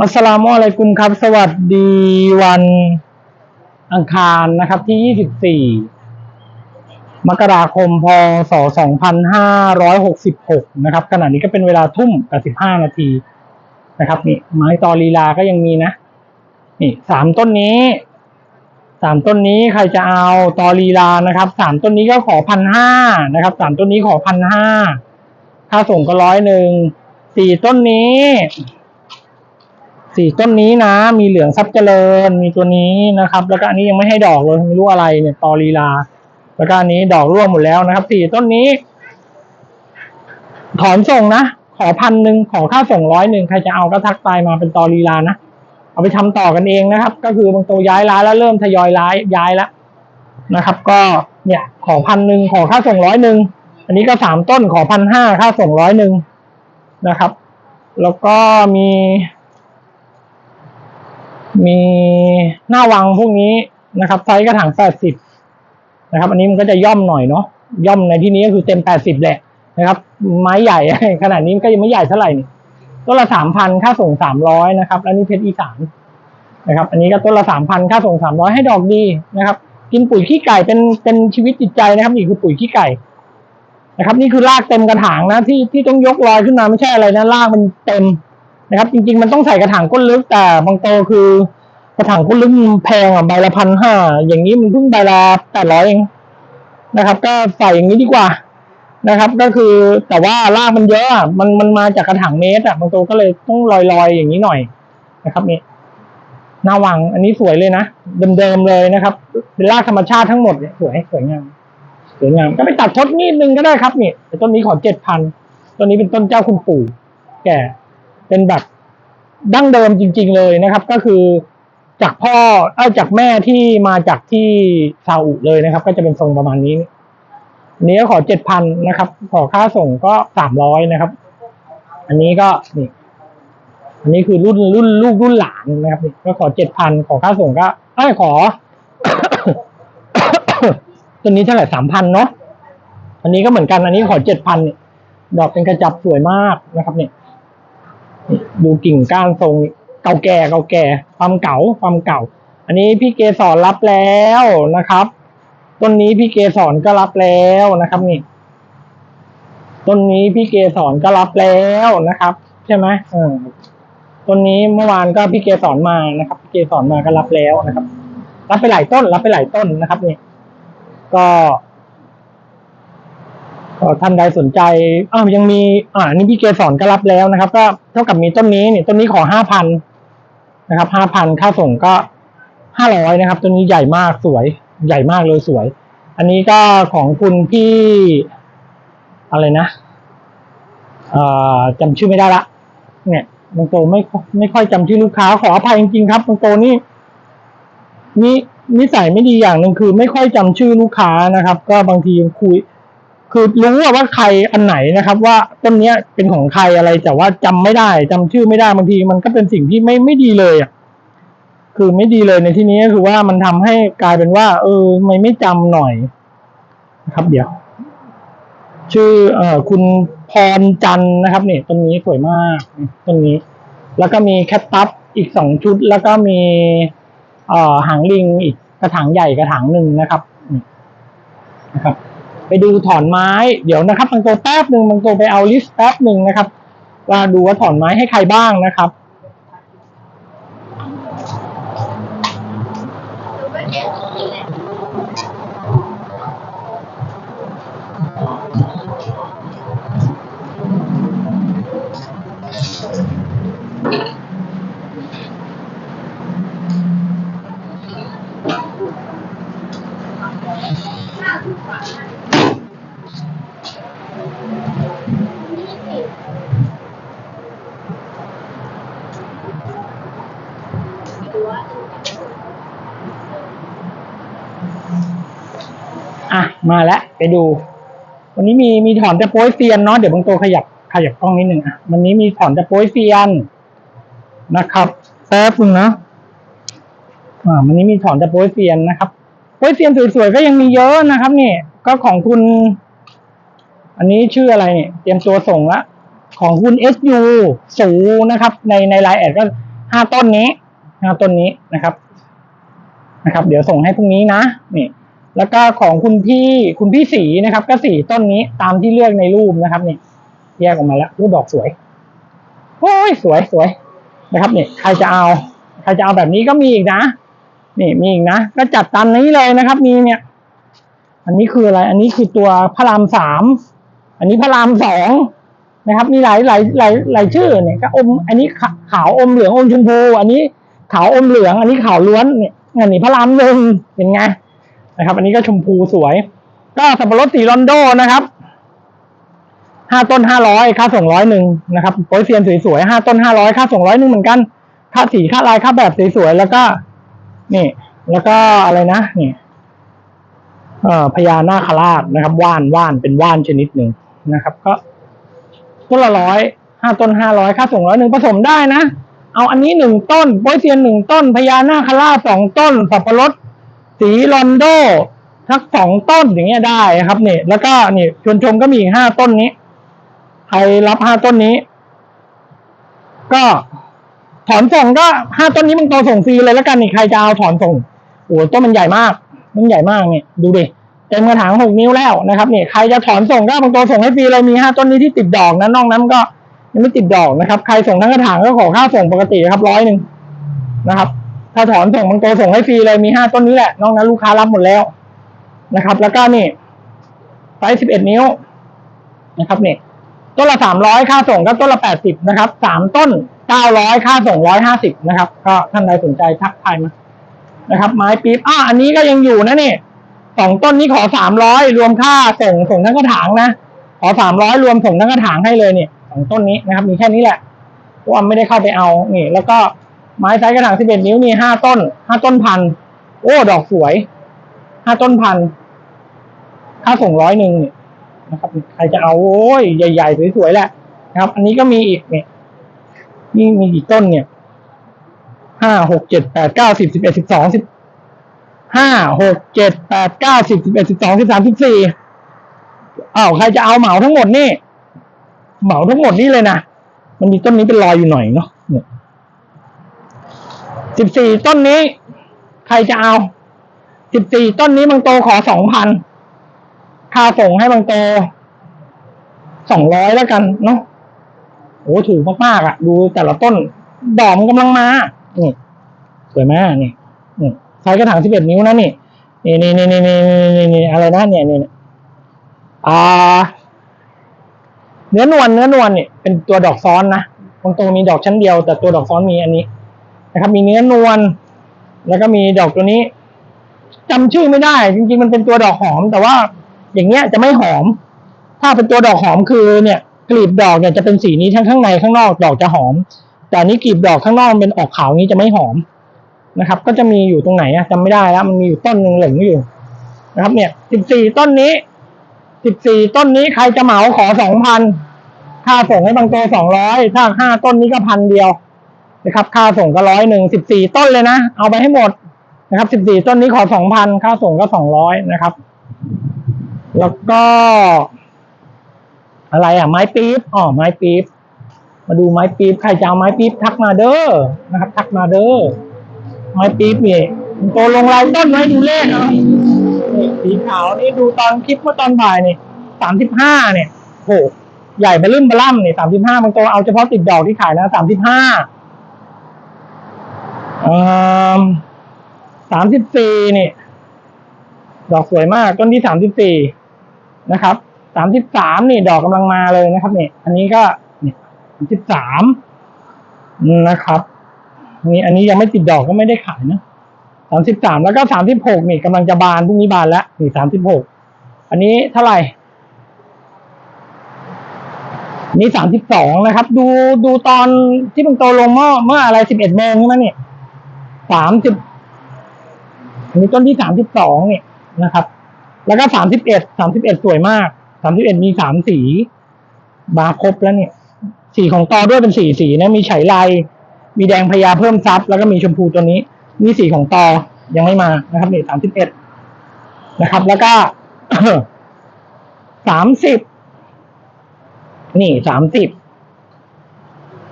อัสสลามอะลัยกุมครับ สวัสดีวันอังคารนะครับ ที่ 24 มกราคม พศ 2566 นะครับ ขณะนี้ก็เป็นเวลาทุ่มกับ15นาทีนะครับ นี่ไม้ตอลีลาก็ยังมีนะ นี่สามต้นนี้ สามต้นนี้ใครจะเอาตอลีลานะครับ สามต้นนี้ก็ขอพันห้านะครับ สามต้นนี้ขอพันห้าค่าส่งก็ร้อยหนึ่ง สี่ต้นนี้ สี่ต้นนี้นะ มีเหลืองทรัพย์เจริญ มีตัวนี้นะครับ แล้วก็อันนี้ยังไม่ให้ดอกเลยไม่รู้อะไรเนี่ยตอลีลา แล้วก็อันนี้ดอกร่วงหมดแล้วนะครับสี่ต้นนี้ ถอนส่งนะ ขอพันหนึ่งขอค่าส่งร้อยหนึ่งใครจะเอาก็ทักไลน์มาเป็นตอลีลานะ เอาไปทำต่อกันเองนะครับ ก็คือบางตัวย้ายร้านแล้วเริ่มทยอยร้ายย้ายแล้วนะครับ ก็เนี่ยขอพันหนึ่งขอค่าส่งร้อยหนึ่งอันนี้ก็สามต้นขอพันห้าค่าส่งร้อยหนึ่งนะครับ แล้วก็มี มีหน้าวังพวกนี้นะครับไซส์กระถางแปดสิบนะครับ อันนี้มันก็จะย่อมหน่อยเนาะย่อมในที่นี้ก็คือเต็มแปดสิบแหละนะครับ ไม้ใหญ่ขนาดนี้มันก็ยังไม่ใหญ่เท่าไหร่นี่ต้นละสามพันค่าส่งสามร้อยนะครับแล้วนี่เพชรอีสานนะครับ อันนี้ก็ต้นละสามพันค่าส่งสามร้อยให้ดอกดีนะครับ กินปุ๋ยขี้ไก่เป็นเป็นชีวิตจิตใจนะครับนี่คือปุ๋ยขี้ไก่นะครับ นี่คือรากเต็มกระถางนะที่ที่ต้องยกลอยขึ้นมาไม่ใช่อะไรนะรากมันเต็ม นะครับ จริง ๆ มันต้องใส่กระถางก้นลึกแต่บางโตคือกระถางก้นลึกแพงอะใบละพันห้าอย่างนี้มันเพิ่งใบละแปดร้อยเองนะครับ ก็ใส่อย่างนี้ดีกว่านะครับ ก็คือแต่ว่ารากมันเยอะอะมันมันมาจากกระถางเมตรอะบางโตก็เลยต้องลอยๆอย่างนี้หน่อยนะครับนี่หน้าวังอันนี้สวยเลยนะเดิมๆเลยนะครับ เป็นรากธรรมชาติทั้งหมดเนี่ยสวยสวยงามสวยงามก็ไปตัดทดนิดนึงก็ได้ครับนี่ต้นนี้ขอเจ็ดพันต้นนี้เป็นต้นเจ้าคุณปู่แก่ เป็นแบบดั้งเดิมจริง ๆ เลยนะครับ ก็คือจากพ่อเอ้ยจากแม่ที่มาจากที่ซาอุเลยนะครับ ก็จะเป็นทรงประมาณนี้อันนี้ก็ขอเจ็ดพันนะครับ ขอค่าส่งก็สามร้อยนะครับ อันนี้ก็นี่อันนี้คือรุ่นรุ่นลูกรุ่นหลานนะครับนี่ก็ขอเจ็ดพันขอค่าส่งก็เอ้ขอ ตัวนี้เท่าไหร่สามพันเนาะอันนี้ก็เหมือนกันอันนี้ขอเจ็ดพันเนี่ยดอกเป็นกระจับสวยมากนะครับเนี่ย ดูกิ่งก้านทรงเก่าแก่เก่าแก่ ความเก่าความเก่า อันนี้พี่เกสรรับแล้วนะครับ ต้นนี้พี่เกสรก็รับแล้วนะครับนี่ต้นนี้พี่เกสรก็รับแล้วนะครับ ใช่ไหมเออต้นนี้เมื่อวานก็พี่เกสรมานะครับ พี่เกสรมาก็รับแล้วนะครับ รับไปหลายต้น รับไปหลายต้นนะครับนี่ก็ก็ ท่านใดสนใจอ้าวยังมีอ่านี่พี่เกสรก็รับแล้วนะครับ ก็เท่ากับมีต้นนี้เนี่ยต้นนี้ขอห้าพันนะครับห้าพันค่าส่งก็ห้าร้อยนะครับ ต้นนี้ใหญ่มากสวย ใหญ่มากเลยสวย อันนี้ก็ของคุณพี่ อะไรนะอ่อจำชื่อไม่ได้ละ เนี่ยบางโตไม่ไม่ค่อยจำชื่อลูกค้าขออภัยจริงๆครับบางโตนี่นี่นิสัยไม่ดีอย่างหนึ่งคือ ไม่ค่อยจำชื่อลูกค้านะครับ ก็บางทียังคุย คือรู้ว่าใครอันไหนนะครับ ว่าต้นเนี้ยเป็นของใครอะไรแต่ว่าจำไม่ได้จำชื่อไม่ได้บางที มันก็เป็นสิ่งที่ไม่ไม่ดีเลยอะคือไม่ดีเลยในที่นี้คือว่ามันทำให้กลายเป็นว่า เออไม่ไม่จำหน่อยนะครับ เดี๋ยว ชื่อ เอ่อคุณพรจันทร์นะครับเนี่ยต้นนี้สวยมากต้นนี้ แล้วก็มีแคทตัสอีกสองชุด แล้วก็มีเอ่อหางลิงอีกกระถางใหญ่กระถางหนึ่งนะครับนี่นะครับ ไปดูถอนไม้เดี๋ยวนะครับบางตัวแป๊บหนึ่งบางตัวไปเอาลิสต์แป๊บหนึ่งนะครับ ว่าดูว่าถอนไม้ให้ใครบ้างนะครับ มาแล้วไปดู วันนี้มีมีถอนแต่โป้ยเซียนเนาะเดี๋ยวบางตัวขยับขยับกล้องนิดหนึ่งอะวันนี้มีถอนแต่โป้ยเซียนนะครับแป๊บนึงนะอ่าวันนี้มีถอนแต่โป้ยเซียนนะครับโป้ยเซียนสวยๆก็ยังมีเยอะนะครับ นี่ก็ของคุณ อันนี้ชื่ออะไรเนี่ยเตรียมตัวส่งละของคุณ SU สูนะครับ ในในไลน์แอดก็ห้าต้นนี้ห้าต้นนี้นะครับนะครับ เดี๋ยวส่งให้พรุ่งนี้นะนี่ แล้วก็ของคุณพี่คุณพี่สีนะครับ ก็สีต้นนี้ตามที่เลือกในรูปนะครับนี่แยกออกมาแล้วรูปดอกสวยโอ้ยสวยสวยนะครับนี่ใครจะเอา ใครจะเอาแบบนี้ก็มีอีกนะนี่มีอีกนะก็จัดตามนี้เลยนะครับ มีเนี่ย อันนี้คืออะไร อันนี้คือตัวพระรามสามอันนี้พระรามสองนะครับ มีหลายหลายหลายหลายชื่อเนี่ยก็อม อันนี้ขาขาวอมเหลืองอมชมพูอันนี้ขาวอมเหลือง อันนี้ขาวล้วนเนี่ยอันนี้พระรามหนึ่งเป็นไง นะครับ อันนี้ก็ชมพูสวย ก็สับปะรดสีลอนโดนะครับห้าต้นห้าร้อยค่าส่งร้อยหนึ่งนะครับโปรยเซียนสวยๆห้าต้นห้าร้อยค่าส่งร้อยหนึ่งเหมือนกัน ค่าสีค่าลายค่าแบบสวยๆแล้วก็ นี่ แล้วก็อะไรนะนี่เอ่อพญานาคราชนะครับ ว่านว่านเป็นว่านชนิดหนึ่งนะครับ ก็ต้นละร้อยห้าต้นห้าร้อยค่าส่งร้อยหนึ่งผสมได้นะ เอาอันนี้หนึ่งต้นโปยเซียนหนึ่งต้นพญานาคราชสองต้นสับปะรด สีลอนโดทักสองต้นอย่างเงี้ยได้ครับเนี่ยแล้วก็นี่ชวนชมก็มีห้าต้นนี้ใครรับห้าต้นนี้ ก็ถอนส่งก็ห้าต้นนี้มันโตส่งฟรีเลยแล้วกันนี่ใครจะเอาถอนส่งโอ้โหต้นมันใหญ่มากมันใหญ่มากเนี่ยดูดิเต็มกระถางหกนิ้วแล้วนะครับเนี่ยใครจะถอนส่งก็บางตัวส่งให้ฟรีเลยมีห้าต้นนี้ที่ติดดอกนะนอกนั้นก็ยังไม่ติดดอกนะครับ ใครส่งทั้งกระถางก็ขอค่าส่งปกติครับร้อยหนึ่งนะครับ ถ้าถอนส่งบางตัวส่งให้ฟรีเลยมีห้าต้นนี้แหละ นอกนั้นลูกค้ารับหมดแล้วนะครับ แล้วก็นี่ไซส์สิบเอ็ดนิ้วนะครับนี่ต้นละสามร้อยค่าส่งก็ต้นละแปดสิบนะครับสามต้นเก้าร้อยค่าส่งร้อยห้าสิบนะครับ ก็ท่านใดสนใจทักทายมานะครับ ไม้ปี๊บอ่าอันนี้ก็ยังอยู่นะนี่สองต้นนี้ขอสามร้อยรวมค่าส่งส่งทั้งกระถางนะขอสามร้อยรวมส่งทั้งกระถางให้เลยเนี่ยสองต้นนี้นะครับ มีแค่นี้แหละเพราะว่าไม่ได้เข้าไปเอานี่แล้วก็ ไม้ไซส์กระถางสิบเอ็ดนิ้วมีห้าต้นห้าต้นพันโอ้ดอกสวยห้าต้นพันค่าส่งร้อยหนึ่งเนี่ยนะครับใครจะเอาโอ้ยใหญ่ๆสวยๆแหละนะครับ อันนี้ก็มีอีกเนี่ยนี่มีกี่ต้นเนี่ยห้าหกเจ็ดแปดเก้าสิบสิบเอ็ดสิบสองสิบห้าหกเจ็ดแปดเก้าสิบสิบเอ็ดสิบสองสิบสามสิบสี่อ้าวใครจะเอาเหมาทั้งหมดนี่เหมาทั้งหมดนี่เลยนะมันมีต้นนี้เป็นรอยอยู่หน่อยเนาะ สิบสี่ต้นนี้ ใครจะเอาสิบสี่ต้นนี้บางโตขอสองพันค่าส่งให้บางโตสองร้อยแล้วกันเนาะโอ้ถูกมากๆอะ ดูแต่ละต้น ดอกมันกำลังมานี่สวยมากนี่ใช้กระถางสิบเอ็ดนิ้วนะนี่นี่นี่นี่นี่นี่นี่อะไรนะเนี่ยนี่อ่า เนื้อนวลเนื้อนวลเนี่ยเป็นตัวดอกซ้อนนะบางโตมีดอกชั้นเดียว แต่ตัวดอกซ้อนมีอันนี้ นะครับ มีเนื้อนวลแล้วก็มีดอกตัวนี้จำชื่อไม่ได้ จริงๆมันเป็นตัวดอกหอม แต่ว่าอย่างเงี้ยจะไม่หอม ถ้าเป็นตัวดอกหอมคือเนี่ยกลีบดอกเนี่ยจะเป็นสีนี้ทั้งข้างในข้างนอกดอกจะหอม แต่นนี้กลีบดอกข้างนอกมันเป็นออกขาวนี้จะไม่หอมนะครับ ก็จะมีอยู่ตรงไหนอะจำไม่ได้แล้วมันมีอยู่ต้นหนึ่งเหลืองอยู่นะครับ เนี่ยสิบสี่ต้นนี้สิบสี่ต้นนี้ใครจะเหมาขอสองพันค่าส่งให้บางตัวสองร้อยถ้าห้าต้นนี้ก็พันเดียว นะครับค่าส่งก็ร้อยหนึ่งสิบสี่ต้นเลยนะ เอาไปให้หมดนะครับสิบสี่ต้นนี้ขอสองพันค่าส่งก็สองร้อยนะครับ แล้วก็ อะไรอะ ไม้ปี๊บอ๋อไม้ปี๊บมาดูไม้ปี๊บใครจะเอาไม้ปี๊บทักมาเด้อนะครับ ทักมาเด้อไม้ปี๊บนี่มันโตลงลาต้นไว้ดูเลขเอานี่สีขาวนี่ดูตอนคลิปเมื่อตอนบ่ายนี่สามสิบห้าเนี่ยโหใหญ่ไปริ่มบล่ำนี่สามสิบห้ามันโตเอาเฉพาะติดดอกที่ขายนะสามสิบห้า สามสิบสี่นี่ ดอกสวยมาก ต้นที่สามสิบสี่นะครับ สามสิบสามนี่ ดอกกำลังมาเลยนะครับเนี่ยอันนี้ก็เนี่ยสามสิบสามนะครับนี่อันนี้ยังไม่ติดดอกก็ไม่ได้ขายนะสามสิบสามแล้วก็สามสิบหกนี่กำลังจะบานพรุ่งนี้บานแล้วนี่สามสิบหกอันนี้เท่าไหร่นนี่สามสิบสองนะครับ ดูดูตอนที่มันโตลงเมื่อเมื่ออะไรสิบเอ็ดโมงใช่ไหมเนี่ย สามสิบอันนี้ต้นที่สามสิบสองเนี่ยนะครับ แล้วก็สามสิบเอ็ดสามสิบเอ็ดสวยมากสามสิบเอ็ดมีสามสีบาครบแล้วเนี่ย สีของตอด้วยเป็นสีสีนะมีไฉไลมีแดงพญาเพิ่มซับแล้วก็มีชมพูตัวนี้นี่สีของตอยังไม่มานะครับนี่สามสิบเอ็ดนะครับ แล้วก็สามสิบนี่สามสิบ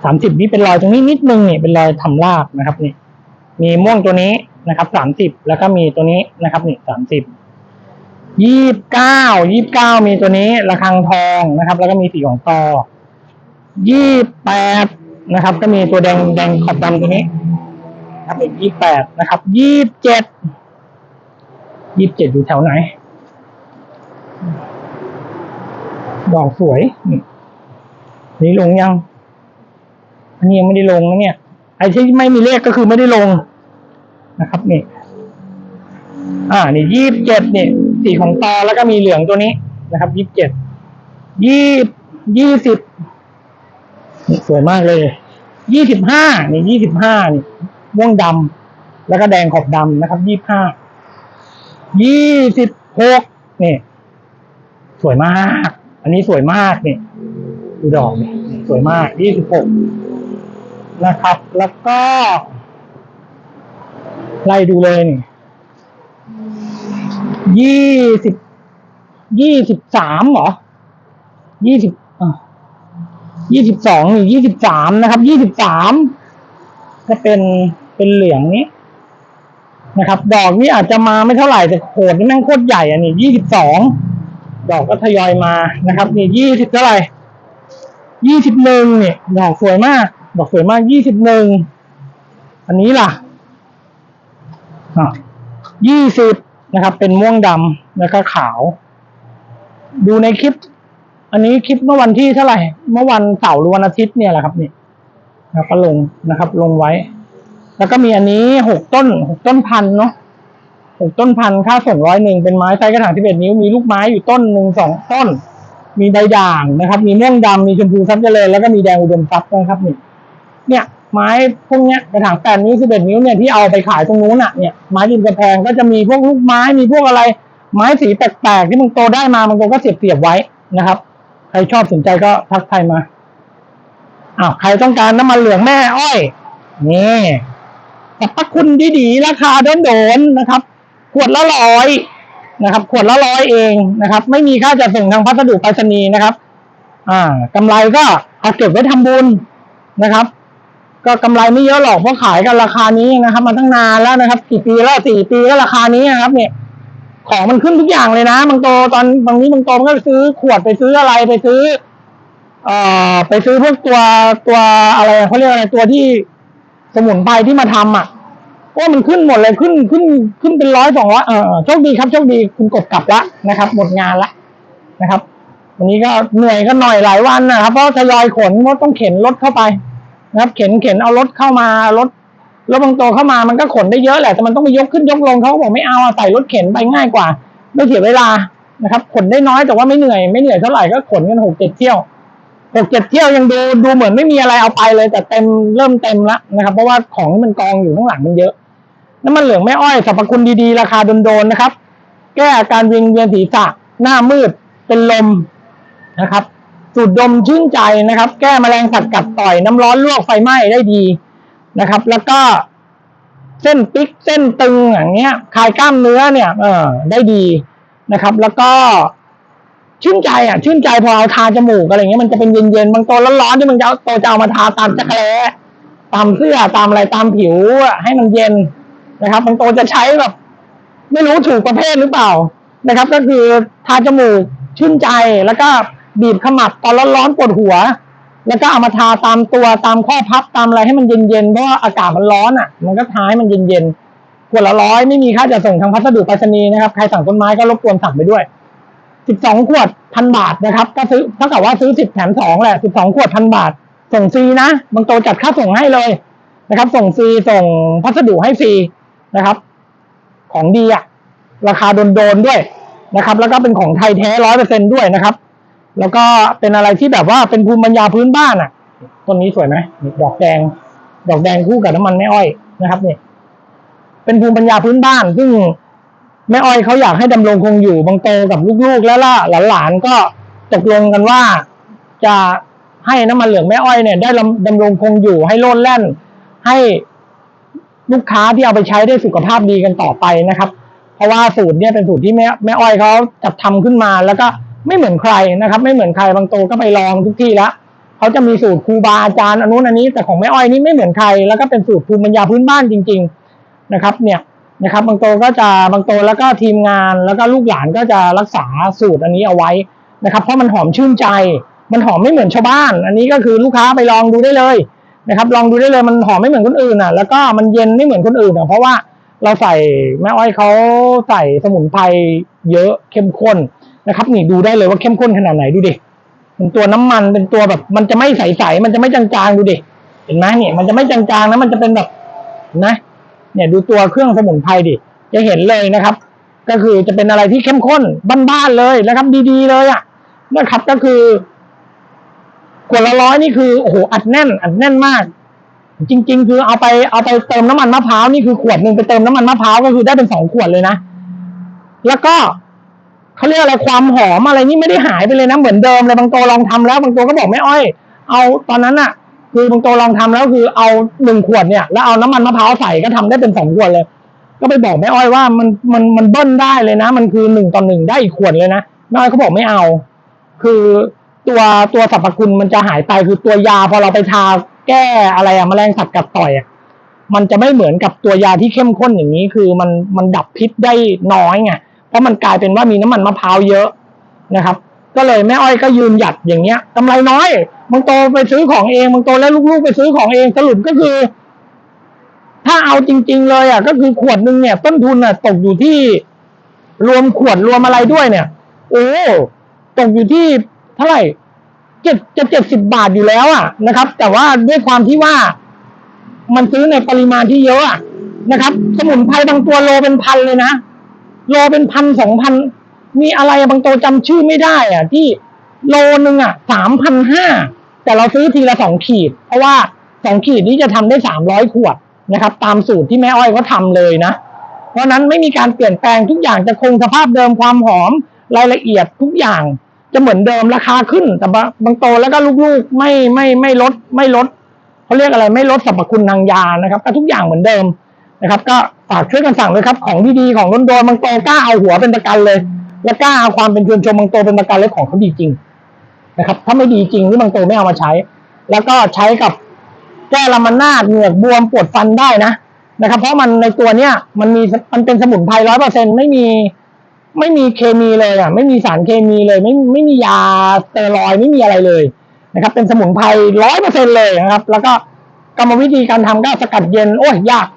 สามสิบนี่เป็นรอยตรงนี้นิดนึงเนี่ยเป็นรอยทำรากนะครับนี่ มีม่วงตัวนี้นะครับสามสิบแล้วก็มีตัวนี้นะครับนี่สามสิบยี่บเก้ายี่บเก้ามีตัวนี้ระฆังทองนะครับ แล้วก็มีสีของตอยี่แปดนะครับ ก็มีตัวแดงแดงขอบดำตัวนี้นะครับอีกยี่แปดนะครับยี่เจ็ดยี่เจ็ดอยู่แถวไหน ดอกสวยนี่นี่ลงยังอันนี้ยังไม่ได้ลงนะเนี่ยไอ้ที่ไม่มีเลขก็คือไม่ได้ลง นะครับนี่ อ่า นี่ยี่สิบเจ็ดนี่สีของตอแล้วก็มีเหลืองตัวนี้นะครับยี่สิบเจ็ดยี่ยี่สิบสวยมากเลยยี่สิบห้านี่ยี่สิบห้านี่ม่วงดำแล้วก็แดงขอบดำนะครับยี่ห้ายี่สิบหกนี่ สวยมาก อันนี้สวยมากนี่ดูดอกนี่สวยมากยี่สิบหกนะครับ แล้วก็ ไล่ดูเลยนี่ยี่สิบยี่สิบสามเหรอยี่สิบยี่สิบสองนี่ยี่สิบสามนะครับยี่สิบสามก็เป็นเป็นเหลืองนี้นะครับ ดอกนี้อาจจะมาไม่เท่าไหร่แต่โขดนี่แม่งโคตรใหญ่อะนี่ยี่สิบสองดอกก็ทยอยมานะครับ นี่ยี่สิบเท่าไหร่ยี่สิบหนึ่งเนี่ยดอกสวยมาก ดอกสวยมากยี่สิบหนึ่งอันนี้ล่ะ ยี่สิบนะครับ เป็นม่วงดำแล้วก็ขาว ดูในคลิป อันนี้คลิปเมื่อวันที่เท่าไหร่ เมื่อวันเสาร์หรือวันอาทิตย์เนี่ยแหละครับนี่แล้วก็ลงนะครับ ลงไว้ แล้วก็มีอันนี้หกต้นหกต้นพันเนาะหกต้นพันค่าส่งร้อยหนึ่งเป็นไม้ไซส์กระถางที่เป็นนิ้วมีลูกไม้อยู่ต้นหนึ่งสองต้น มีใบด่างนะครับ มีม่วงดำมีชมพูซับเจริญแล้วก็มีแดงอุดมทรัพย์นะครับนี่เนี่ย ไม้พวกเนี้ยกระถางแปดนิ้วสิบเอ็ดนิ้วเนี่ยที่เอาไปขายตรงนู้นอะเนี่ยไม้ริมกระแพงก็จะมีพวกลูกไม้มีพวกอะไร ไม้สีแปลกๆที่มึงโตได้มามันก็เสียบเสียบๆไว้นะครับ ใครชอบสนใจก็ทักทายมาอ้าวใครต้องการน้ำมันเหลืองแม่อ้อยนี่สรรพคุณดีๆราคาโดนๆนะครับ ขวดละร้อยนะครับ ขวดละร้อยเองนะครับ ไม่มีค่าจัดส่งทางพัสดุไปรษณีย์นะครับ อ่ากำไรก็เอาเก็บไว้ทำบุญนะครับ ก็กำไรไม่เยอะหรอกเพราะขายกันราคานี้นะครับมาตั้งนานแล้วนะครับกี่ปีแล้วสี่ปีแล้วราคานี้นะครับ เนี่ย ของมันขึ้นทุกอย่างเลยนะบางโตตอนบางนี้บางโตมันก็ไปซื้อขวดไปซื้ออะไรไปซื้อ เอ่อ ไปซื้อพวกตัวตัวอะไรเขาเรียกอะไรตัวที่สมุนไพรที่มาทำอะโอ้มันขึ้นหมดเลยขึ้นขึ้นขึ้นเป็นร้อยสองร้อยเออโชคดีครับโชคดีคุณกดกลับละนะครับ หมดงานละนะครับ วันนี้ก็เหนื่อยก็หน่อยหลายวันนะครับเพราะทยอยขนเพราะต้องเข็นรถเข้าไป นะครับเข็นเข็นเอารถเข้ามารถรถบางตัวเข้ามามันก็ขนได้เยอะแหละแต่มันต้องไปยกขึ้นยกลงเขาบอกไม่เอาใส่รถเข็นไปง่ายกว่า ไม่เสียเวลานะครับขนได้น้อยแต่ว่าไม่เหนื่อยไม่เหนื่อยเท่าไหร่ก็ขนกันหกเจ็ดเที่ยวหกเจ็ดเที่ยวยังดูดูเหมือนไม่มีอะไรเอาไปเลย แต่เต็มเริ่มเต็มล้วนะครับ เพราะว่าของที่มันกองอยู่ข้างหลังมันเยอะน้ำมันเหลืองแม่อ้อยสรรพคุณดีๆ ราคาโดนๆนะครับ แก้อาการวิงเวียนศีรษะหน้ามืดเป็นลมนะครับ สูดดมชื่นใจนะครับ แก้แมลงสัตว์กัดต่อยน้ำร้อนลวกไฟไหม้ได้ดีนะครับ แล้วก็เส้นปิ๊กเส้นตึงอย่างเงี้ยคลายกล้ามเนื้อเนี่ย เออได้ดีนะครับ แล้วก็ชื่นใจอะ ชื่นใจพอเอาทาจมูกอะไรเงี้ยมันจะเป็นเย็นๆบางตัวร้อนๆที่มึงจะเอาตัวจะเอามาทาตามจักรแร้ตามเสื้อตามอะไรตามผิวให้มันเย็นนะครับบางตัวจะใช้แบบ ไม่รู้ถูกประเภทหรือเปล่านะครับ ก็คือทาจมูกชื่นใจแล้วก็ บีบขมับตอนร้อนๆปวดหัว แล้วก็เอามาทาตามตัวตามข้อพับตามอะไรให้มันเย็นๆเพราะว่าอากาศมันร้อนอะ มันก็ทาให้มันเย็นๆขวดละร้อยไม่มีค่าจะส่งทางพัสดุไปรษณีย์นะครับใครสั่งต้นไม้ก็รบกวนสั่งไปด้วยสิบสองขวดพันบาทนะครับก็ซื้อเท่ากับว่าซื้อสิบแถมสองแหละสิบสองขวดพันบาท ส่งฟรีนะบางโตจัดค่าส่งให้เลยนะครับ ส่งฟรีส่งพัสดุให้ฟรีนะครับ ของดีอะราคาโดนๆด้วยนะครับ แล้วก็เป็นของไทยแท้ร้อยเปอร์เซ็นด้วยนะครับ แล้วก็เป็นอะไรที่แบบว่าเป็นภูมิปัญญาพื้นบ้านอะต้นนี้สวยไหมดอกแดง ดอกแดงคู่กับน้ำมันแม่อ้อยนะครับเนี่ยเป็นภูมิปัญญาพื้นบ้าน ซึ่งแม่อ้อยเขาอยากให้ดำรงคงอยู่บางโตกับลูกๆ แล้วล่ะหลานๆก็ตกลงกันว่า จะให้น้ำมันเหลืองแม่อ้อยเนี่ย ได้ดำรงคงอยู่ให้โลดแล่น ให้ลูกค้าที่เอาไปใช้ได้สุขภาพดีกันต่อไปนะครับ เพราะว่าสูตรเนี่ยเป็นสูตรที่แม่แม่อ้อยเขาจัดทำขึ้นมาแล้วก็ ไม่เหมือนใครนะครับ ไม่เหมือนใครบางโตก็ไปลองทุกที่แล้วเขาจะมีสูตรครูบาอาจารย์อนนุนอันนี้ แต่ของแม่อ้อยนี่ไม่เหมือนใคร แล้วก็เป็นสูตรภูมิปัญญาพื้นบ้านจริง ๆนะครับ เนี่ยนะครับบางโตก็จะบางโตแล้วก็ทีมงานแล้วก็ลูกหลานก็จะรักษาสูตรอันนี้เอาไว้นะครับ เพราะมันหอมชื่นใจ มันหอมไม่เหมือนชาวบ้าน อันนี้ก็คือลูกค้าไปลองดูได้เลยนะครับ ลองดูได้เลยมันหอมไม่เหมือนคนอื่นอะ แล้วก็มันเย็นไม่เหมือนคนอื่นอะเพราะว่าเราใส่แม่อ้อยเขาใส่สมุนไพรเยอะเข้มข้น นะครับนี่ดูได้เลยว่าเข้มข้นขนาดไหนดูดิเป็นตัวน้ำมันเป็นตัวแบบ มันจะไม่ใสๆมันจะไม่จางๆดูดิเห็นไหมเนี่ยมันจะไม่จางๆนะมันจะเป็นแบบนะ เนี่ยดูตัวเครื่องสมุนไพรดิจะเห็นเลยนะครับ ก็คือจะเป็นอะไรที่เข้มข้นบ้านๆเลยนะครับ ดีๆเลยอะนะครับก็คือขวดละร้อยนี่คือโอ้โหอัดแน่น อัดแน่นมาก จริง ๆ คือเอาไปเอาไปเติมน้ำมันมะพร้าวนี่คือขวดหนึ่งไปเติมน้ำมันมะพร้าวก็คือได้เป็นสองขวดเลยนะ แล้วก็ เขาเรียกอะไรความหอมอะไรนี่ไม่ได้หายไปเลยนะเหมือนเดิมเลยบางตัวลองทำแล้วบางตัวก็บอกไม่อ้อย เอาตอนนั้นอะคือบางตัวลองทำแล้วคือเอาหนึ่งขวดเนี่ยแล้วเอาน้ำมันมะพร้าวใส่ก็ทำได้เป็นสองขวดเลย ก็ไปบอกแม่อ้อยว่ามันมันมันเบิ้ลได้เลยนะ มันคือหนึ่งต่อหนึ่งได้อีกขวดเลยนะแม่อ้อยเขาบอกไม่เอา คือตัวตัวสรรพคุณมันจะหายไปคือตัวยาพอเราไปทาแก้อะไรอะแมลงสัตว์กัดต่อยอะมันจะไม่เหมือนกับตัวยาที่เข้มข้นอย่างนี้ คือมันมันดับพิษได้น้อยไง เพราะมันกลายเป็นว่ามีน้ำมันมะพร้าวเยอะนะครับ ก็เลยแม่อ้อยก็ยืนหยัดอย่างเงี้ยกำไรน้อยบางโตไปซื้อของเองบางโตแล้วลูกๆไปซื้อของเองสรุปก็คือ ถ้าเอาจริง ๆ เลยอะก็คือขวดหนึ่งเนี่ย ต้นทุนอะ ตกอยู่ที่รวมขวดรวมอะไรด้วยเนี่ย โอ้ตกอยู่ที่เท่าไหร่เจ็ดจะเจ็ดสิบบาทอยู่แล้วอะนะครับ แต่ว่าด้วยความที่ว่ามันซื้อในปริมาณที่เยอะอะนะครับ สมุนไพรบางตัวโลเป็นพันเลยนะ โลเป็นพันสองพันมีอะไรบางตัวจำชื่อไม่ได้อะ ที่โลนึงอะสามพันห้าแต่เราซื้อทีละสองขีด เพราะว่าสองขีดนี้จะทำได้สามร้อยขวดนะครับ ตามสูตรที่แม่อ้อยเขาทำเลยนะ เพราะนั้นไม่มีการเปลี่ยนแปลงทุกอย่างจะคงสภาพเดิมความหอมรายละเอียดทุกอย่างจะเหมือนเดิมราคาขึ้น แต่บางบางโตแล้วก็ลูกๆไม่ไม่ไม่ลดไม่ลดเขาเรียกอะไรไม่ลดสรรพคุณทางยานะครับก็ทุกอย่างเหมือนเดิม นะครับ ก็ฝากช่วยกันสั่งเลยครับ ของดีๆของโดนๆบางโตกล้าเอาหัวเป็นประกันเลย และกล้าเอาความเป็นชวนชมบางโตเป็นประกันเลยของเขาดีจริงนะครับ ถ้าไม่ดีจริงนี่บางโตไม่เอามาใช้ แล้วก็ใช้กับแก้ลามานนาดเหงือกบวมปวดฟันได้นะนะครับ เพราะมันในตัวเนี้ยมันมีมันเป็นสมุนไพรร้อยเปอร์เซ็นไม่มีไม่มีเคมีเลยอะ ไม่มีสารเคมีเลย ไม่ไม่มียาสเตอรอยไม่มีอะไรเลยนะครับ เป็นสมุนไพรร้อยเปอร์เซ็นเลยนะครับ แล้วก็กรรมวิธีการทำก็สกัดเย็น โอ้ยยาก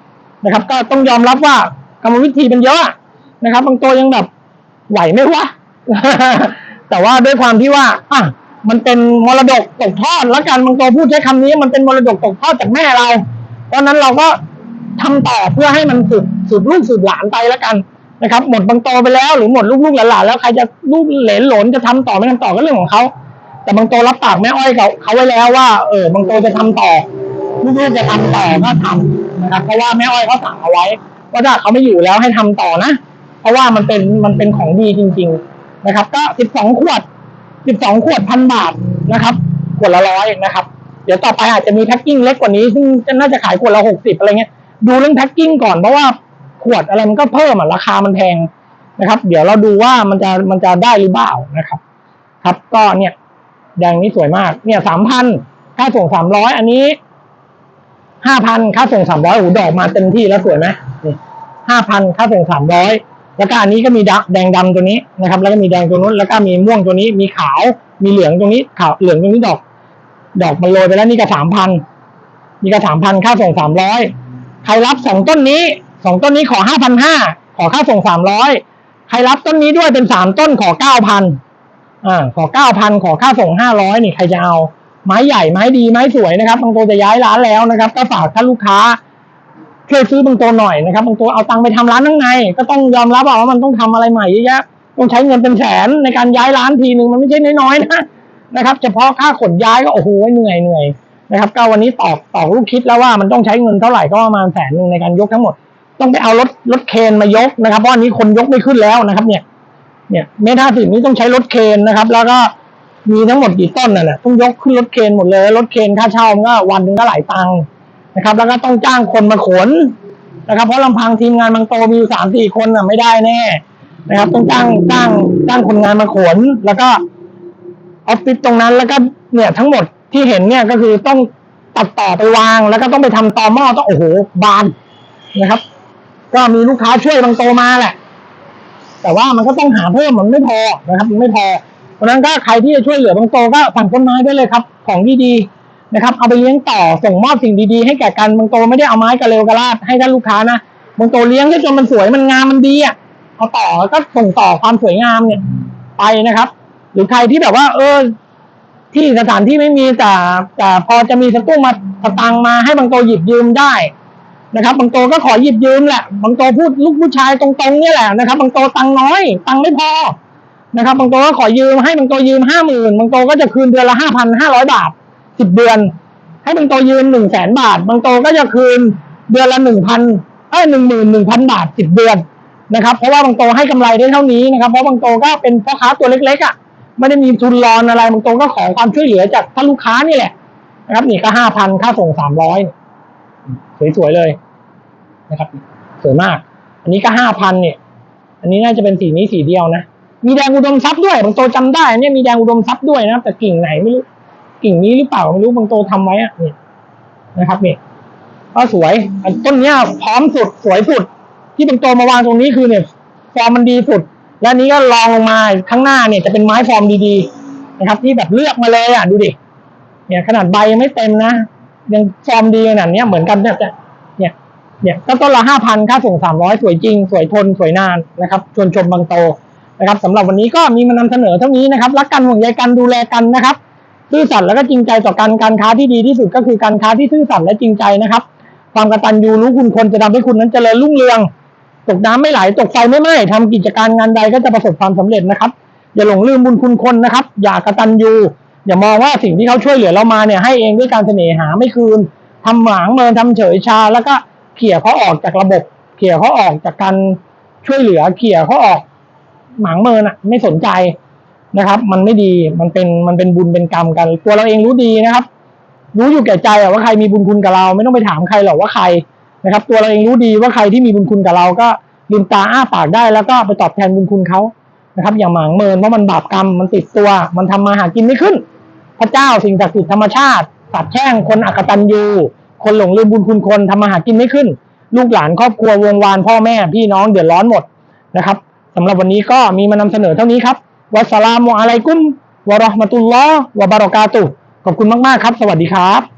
นะครับ ก็ต้องยอมรับว่ากรรมวิธีมันเยอะนะครับ บางตัวยังแบบไหวไหมวะ แต่ว่าด้วยความที่ว่าอะมันเป็นมรดกตกทอดแล้วกันบางตัวพูดใช้คำนี้ มันเป็นมรดกตกทอดจากแม่เรา เพราะนั้นเราก็ทำต่อเพื่อให้มันสืบสืบลูกสืบหลานไปแล้วกันนะครับ หมดบางโตไปแล้วหรือหมดลูกๆหลานๆแล้วใครจะลูกเหลนหลนจะทำต่อไม่ทำต่อก็เรื่องของเขาแต่บางโตรับปากแม่อ้อยเขาเขาไว้แล้วว่าเออบางโตจะทำต่อ ลูกๆจะทำต่อก็ทำนะครับ เพราะว่าแม่อ้อยเขาสั่งเอาไว้ ว่าถ้าเขาไม่อยู่แล้วให้ทำต่อนะ เพราะว่ามันเป็นมันเป็นของดีจริง ๆนะครับ ก็สิบสองขวดสิบสองขวดพันบาทนะครับขวดละร้อยนะครับ เดี๋ยวต่อไปอาจจะมีแพ็คกิ้งเล็กกว่านี้ซึ่งจะน่าจะขายขวดละหกสิบอะไรเงี้ยดูเรื่องแพ็คกิ้งก่อนเพราะว่าขวดอะไรมันก็เพิ่มอะราคามันแพงนะครับ เดี๋ยวเราดูว่ามันจะมันจะได้หรือเปล่านะครับ ครับก็เนี่ยแดงนี้สวยมากเนี่ยสามพันค่าส่งสามร้อยอันนี้ ห้าพันค่าส่งสามร้อยหูดอกมาเต็มที่แล้วสวยไหมห้าพันค่าส่งสามร้อยแล้วก็อันนี้ก็มีดแดงดำตัวนี้นะครับ แล้วก็มีแดงตัวนู้นแล้วก็มีม่วงตัวนี้ มีขาว มีเหลืองตรงนี้ ขาวเหลืองตรงนี้ดอก ดอกมันโรยไปแล้วนี่ก็สามพันนี่ก็สามพันค่าส่งสามร้อยใครรับสองต้นนี้สองต้นนี้ขอห้าพันห้าขอค่าส่งสามร้อยใครรับต้นนี้ด้วยเป็นสามต้นขอเก้าพันอ่าขอเก้าพันขอค่าส่งห้าร้อยนี่ใครจะเอา ไม้ใหญ่ไม้ดีไม้สวยนะครับบางตัวจะย้ายร้านแล้วนะครับ ก็ฝากท่านลูกค้าช่วยซื้อบางตัวหน่อยนะครับบางตัวเอาตังค์ไปทำร้านข้างใน ก็ต้องยอมรับว่ามันต้องทำอะไรใหม่เยอะแยะต้องใช้เงินเป็นแสนในการย้ายร้านทีหนึ่งมันไม่ใช่น้อยๆนะนะครับ เฉพาะค่าขนย้ายก็โอ้โหเหนื่อยเหนื่อยนะครับก็วันนี้ตอกตอกลูกคิดแล้วว่ามันต้องใช้เงินเท่าไหร่ก็ประมาณแสนหนึ่งในการยกทั้งหมด ต้องไปเอารถรถเคนมายกนะครับเพราะอันนี้คนยกไม่ขึ้นแล้วนะครับ เนี่ย เนี่ยเมตรห้าสิบนี้ต้องใช้รถเคนนะครับ แล้วก็ มีทั้งหมดกี่ต้นน่ะนะต้องยกขึ้นรถเคนหมดเลย รถเคนค่าเช่ามันก็วันหนึ่งก็หลายตังค์นะครับ แล้วก็ต้องจ้างคนมาขนนะครับ เพราะลำพังทีมงานบางโตมีอยู่สามสี่คนน่ะไม่ได้แน่ นะครับ ต้องจ้างจ้างจ้างคนงานมาขน แล้วก็ออฟฟิศตรงนั้นแล้วก็เนี่ยทั้งหมดที่เห็นเนี่ยก็คือต้องตัดต่อไปวาง แล้วก็ต้องไปทำต่อหม้อต้องโอ้โหบานนะครับ ก็มีลูกค้าช่วยบางโตมาแหละ แต่ว่ามันก็ต้องหาเพิ่มมันไม่พอนะครับ มันไม่พอ เพราะนั้นก็ใครที่จะช่วยเหลือบางโตก็สั่งต้นไม้ได้เลยครับ ของดีๆนะครับ เอาไปเลี้ยงต่อส่งมอบสิ่งดีๆ ให้แก่กันบางโตไม่ได้เอาไม้กระเลวกระลาดให้ท่านลูกค้านะบางโตเลี้ยงให้จนมันสวยมันงามมันดีอะเอาต่อก็ส่งต่อความสวยงามเนี่ย ไปนะครับ หรือใครที่แบบว่า เออ ที่สถานที่ไม่มีแต่แต่พอจะมีสตุ้งมาสตังมาให้บางโตหยิบยืมได้นะครับ บางโตก็ขอหยิบยืมแหละ บางโตพูดลูกผู้ชายตรงๆเนี่ยแหละนะครับ บางโตตังน้อย ตังไม่พอ นะครับบางโตก็ขอยืมให้บางโตยืมห้าหมื่นบางโตก็จะคืนเดือนละห้าพันห้าร้อยบาทสิบเดือน ให้บางโตยืมหนึ่งแสนบาท บางโตก็จะคืนเดือนละหนึ่งพันเอ้ยหนึ่งหมื่นหนึ่งพันบาทสิบเดือนนะครับเพราะว่าบางโตให้กำไรได้เท่านี้นะครับ เพราะบางโตก็เป็นพ่อค้าตัวเล็กๆอะไม่ได้มีทุนรอนอะไรบางโตก็ขอความช่วยเหลือจากท่านลูกค้านี่แหละนะครับ นี่ก็ห้าพันค่าส่งสามร้อยสวยๆเลยนะครับ สวยมาก อันนี้ก็ห้าพันเนี่ย อันนี้น่าจะเป็นสีนี้สีเดียวนะ มีแดงอุดมทรัพย์ด้วยบางโตจำได้เนี่ยมีแดงอุดมทรัพย์ด้วยนะครับแต่กิ่งไหนไม่รู้กิ่งนี้หรือเปล่าไม่รู้บางโตทำไว้อะเนี่ยนะครับเนี่ยก็สวยต้นเนี้ยพร้อมสุดสวยสุด ที่บางโตมาวางตรงนี้คือเนี่ย ฟอร์มมันดีสุด และนนี้ก็ลองลงมาข้างหน้าเนี่ยจะเป็นไม้ฟอร์มดีๆนะครับ ที่แบบเลือกมาเลยอะดูดิเนี่ย ขนาดใบยังไม่เต็มนะยังฟอร์มดีขนาดเนี้ยเหมือนกันเนี่ยเนี่ยเนี่ยก็ต้นละห้าพันค่าส่งสามร้อยสวยจริง สวยทนสวยนานนะครับชวนชมบางโต นะครับสำหรับวันนี้ก็มีมานำเสนอเท่านี้นะครับรักกันห่วงใยกันดูแลกันนะครับซื่อสัตย์แล้วก็จริงใจต่อกันการค้าที่ดีที่สุดก็คือการค้าที่ซื่อสัตย์และจริงใจนะครับ ความกตัญญูรู้คุณคนจะทำให้คุณนั้นเจริญรุ่งเรือง ตกน้ำไม่ไหลตกไฟไม่ไหม้ทำกิจการงานใดก็จะประสบความสำเร็จนะครับ อย่าหลงลืมบุญคุณคนนะครับ อย่ากตัญญูอย่ามองว่าสิ่งที่เขาช่วยเหลือเรามาเนี่ยให้เองด้วยการเสน่หาไม่คืนทำหมางเมินทำเฉยชา แล้วก็เขี่ยเขาออกจากระบบ เขี่ยเขาออกจากการช่วยเหลือเขี่ยเขาออก หมางเมินอะ ไม่สนใจนะครับ มันไม่ดีมันเป็นมันเป็นบุญเป็นกรรมกัน ตัวเราเองรู้ดีนะครับ รู้อยู่แก่ใจอะว่าใครมีบุญคุณกับเรา ไม่ต้องไปถามใครหรอกว่าใครนะครับ ตัวเราเองรู้ดีว่าใครที่มีบุญคุณกับเราก็ลืมตาอ้าปากได้แล้วก็ไปตอบแทนบุญคุณเขานะครับ อย่างหมางเมินเพราะมันบาปกรรมมันติดตัว มันทำมาหากินไม่ขึ้น พระเจ้าสิ่งศักดิ์สิทธิ์ธรรมชาติสัตว์แช่งคนอักตัญญูคนหลงลืมบุญคุณคนทำมาหากินไม่ขึ้น ลูกหลานครอบครัววงวานพ่อแม่พี่น้องเดือดร้อนหมดนะครับ สำหรับวันนี้ก็มีมานำเสนอเท่านี้ครับวัสสลามุอะลัยกุมวะราะห์มะตุลลอฮ์วะบารอกาตุขอบคุณมากๆครับ สวัสดีครับ